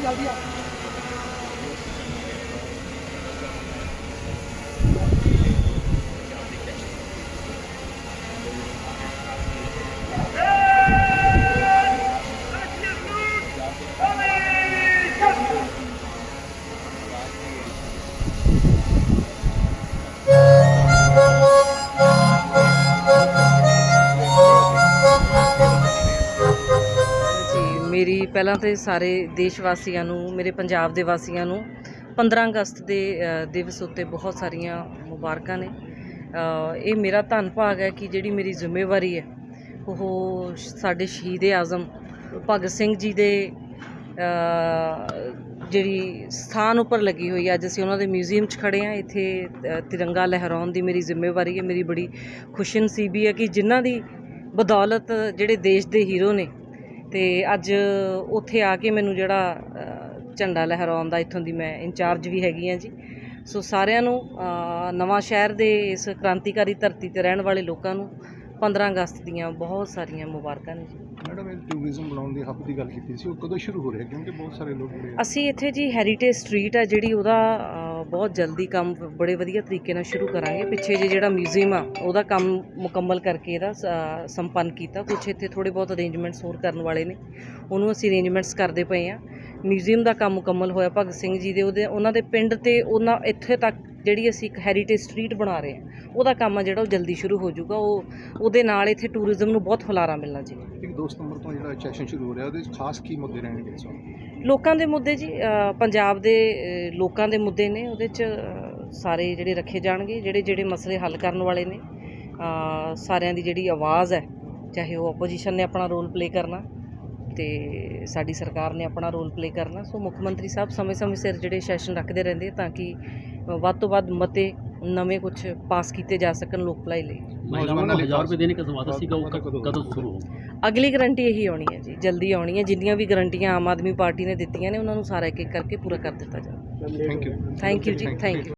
ਜੀ ਮੇਰੀ ਪਹਿਲਾਂ ਤੇ ਸਾਰੇ ਦੇਸ਼ ਵਾਸੀਆਂ ਨੂੰ, ਮੇਰੇ ਪੰਜਾਬ ਦੇ ਵਾਸੀਆਂ ਨੂੰ 15 ਅਗਸਤ ਦੇ ਦਿਵਸ ਉੱਤੇ ਬਹੁਤ ਸਾਰੀਆਂ ਮੁਬਾਰਕਾਂ ਨੇ। ਇਹ ਮੇਰਾ ਧੰਨ ਭਾਗ ਹੈ ਕਿ ਜਿਹੜੀ ਮੇਰੀ ਜ਼ਿੰਮੇਵਾਰੀ ਹੈ, ਉਹ ਸਾਡੇ ਸ਼ਹੀਦ ਆਜ਼ਮ ਭਗਤ ਸਿੰਘ ਜੀ ਦੇ ਜਿਹੜੀ ਸਥਾਨ ਉੱਪਰ ਲੱਗੀ ਹੋਈ ਹੈ। ਅੱਜ ਅਸੀਂ ਉਹਨਾਂ ਦੇ ਮਿਊਜ਼ੀਅਮ 'ਚ ਖੜੇ ਹਾਂ। ਇੱਥੇ ਤਿਰੰਗਾ ਲਹਿਰਾਉਣ ਦੀ ਮੇਰੀ ਜ਼ਿੰਮੇਵਾਰੀ ਹੈ। ਮੇਰੀ ਬੜੀ ਖੁਸ਼ਨਸੀਬੀ ਹੈ ਕਿ ਜਿਨ੍ਹਾਂ ਦੀ ਬਦੌਲਤ ਜਿਹੜੇ ਦੇਸ਼ ਦੇ ਹੀਰੋ ਨੇ ਤੇ ਅੱਜ ਉੱਥੇ ਆ ਕੇ ਮੈਨੂੰ ਜਿਹੜਾ ਝੰਡਾ ਲਹਿਰਾਉਣ ਦਾ ਇੱਥੋਂ ਦੀ ਮੈਂ ਇੰਚਾਰਜ ਵੀ ਹੈਗੀ ਹਾਂ ਜੀ। ਸੋ ਸਾਰਿਆਂ ਨੂੰ ਅ, ਨਵਾਂ ਸ਼ਹਿਰ ਦੇ ਇਸ ਕ੍ਰਾਂਤੀਕਾਰੀ ਧਰਤੀ ਤੇ ਰਹਿਣ ਵਾਲੇ ਲੋਕਾਂ ਨੂੰ 15 ਅਗਸਤ ਦੀਆਂ ਬਹੁਤ ਸਾਰੀਆਂ ਮੁਬਾਰਕਾਂ ਨੇ ਜੀ। ਮੈਡਮ ਇਹ ਟੂਰਿਜ਼ਮ ਬਣਾਉਣ ਦੀ ਹੱਬ ਦੀ ਗੱਲ ਕੀਤੀ ਸੀ ਉਹ ਕਦੋਂ ਸ਼ੁਰੂ ਹੋ ਰਿਹਾ? ਕਿਉਂਕਿ ਬਹੁਤ ਸਾਰੇ ਲੋਕ ਅਸੀਂ ਇੱਥੇ ਜੀ ਹੈਰੀਟੇਜ ਸਟਰੀਟ ਹੈ ਜਿਹੜੀ ਉਹਦਾ ਬਹੁਤ ਜਲਦੀ ਕੰਮ ਬੜੇ ਵਧੀਆ ਤਰੀਕੇ ਨਾਲ ਸ਼ੁਰੂ ਕਰਾਂਗੇ। ਪਿੱਛੇ ਜੇ ਜਿਹੜਾ ਮਿਊਜ਼ੀਅਮ ਆ, ਉਹਦਾ ਕੰਮ ਮੁਕੰਮਲ ਕਰਕੇ ਇਹਦਾ ਸ- ਸੰਪੰਨ ਕੀਤਾ। ਕੁਝ ਇੱਥੇ ਥੋੜੇ ਬਹੁਤ ਅਰੇਂਜਮੈਂਟਸ ਹੋਰ ਕਰਨ ਵਾਲੇ ਨੇ। ਉਹਨੂੰ ਅਸੀਂ ਅਰੇਂਜਮੈਂਟਸ ਕਰਦੇ ਪਏ ਆ ਮਿਊਜ਼ੀਅਮ ਦਾ ਕੰਮ ਮੁਕੰਮਲ ਹੋਇਆ ਭਗਤ ਸਿੰਘ ਜੀ ਦੇ ਉਹਦੇ ਉਹਨਾਂ ਦੇ ਪਿੰਡ ਤੇ ਉਹਨਾਂ ਇੱਥੇ ਤੱਕ ਜਿਹੜੀ ਅਸੀਂ ਇੱਕ ਹੈਰੀਟੇਜ ਸਟਰੀਟ ਬਣਾ ਰਹੇ ਹਾਂ ਉਹਦਾ ਕੰਮ ਆ ਜਿਹੜਾ ਉਹ ਜਲਦੀ ਸ਼ੁਰੂ ਹੋ ਜਾਊਗਾ ਉਹ ਉਹਦੇ ਨਾਲ ਇੱਥੇ ਟੂਰਿਜ਼ਮ ਨੂੰ ਬਹੁਤ ਹੁਲਾਰਾ ਮਿਲਣਾ ਜੀ। ਇੱਕ 2 ਸਤੰਬਰ ਤੋਂ ਜਿਹੜਾ ਸੈਸ਼ਨ ਸ਼ੁਰੂ ਹੋ ਰਿਹਾ ਉਹਦੇ ਖਾਸ ਕੀ ਮੁੱਦੇ ਰਹਿਣਗੇ ਇਸ ਵਾਰ ਲੋਕਾਂ ਦੇ ਮੁੱਦੇ ਜੀ ਪੰਜਾਬ ਦੇ ਲੋਕਾਂ ਦੇ ਮੁੱਦੇ ਨੇ ਉਹਦੇ 'ਚ ਸਾਰੇ ਜਿਹੜੇ ਰੱਖੇ ਜਾਣਗੇ ਜਿਹੜੇ ਜਿਹੜੇ ਮਸਲੇ ਹੱਲ ਕਰਨ ਵਾਲੇ ਨੇ ਸਾਰਿਆਂ ਦੀ ਜਿਹੜੀ ਆਵਾਜ਼ ਹੈ ਚਾਹੇ ਉਹ ਆਪੋਜੀਸ਼ਨ ਨੇ ਆਪਣਾ ਰੋਲ ਪਲੇ ਕਰਨਾ ਤੇ ਸਾਡੀ ਸਰਕਾਰ ਨੇ ਆਪਣਾ ਰੋਲ ਪਲੇਅ ਕਰਨਾ। ਸੋ ਮੁੱਖ ਮੰਤਰੀ ਸਾਹਿਬ ਸਮੇਂ-ਸਮੇਂ ਸਿਰ ਜਿਹੜੇ ਸੈਸ਼ਨ ਰੱਖਦੇ ਰਹਿੰਦੇ ਤਾਂ ਕਿ ਵੱਧ ਤੋਂ ਵੱਧ ਮਤੇ ਨਵੇਂ ਕੁਛ ਪਾਸ ਕੀਤੇ ਜਾ ਸਕਣ ਲੋਕ ਭਲਾਈ ਲਈ। ਅਗਲੀ ਗਰੰਟੀ ਇਹੀ ਆਉਣੀ ਹੈ ਜੀ ਜਲਦੀ ਆਉਣੀ ਹੈ। ਜਿੰਨੀਆਂ ਵੀ ਗਰੰਟੀਆਂ ਆਮ ਆਦਮੀ ਪਾਰਟੀ ਨੇ ਦਿੱਤੀਆਂ ਨੇ ਉਹਨਾਂ ਨੂੰ ਸਾਰਾ ਇੱਕ ਇੱਕ ਕਰਕੇ ਪੂਰਾ ਕਰ ਦਿੱਤਾ ਜਾਵੇ। Thank you ji thank you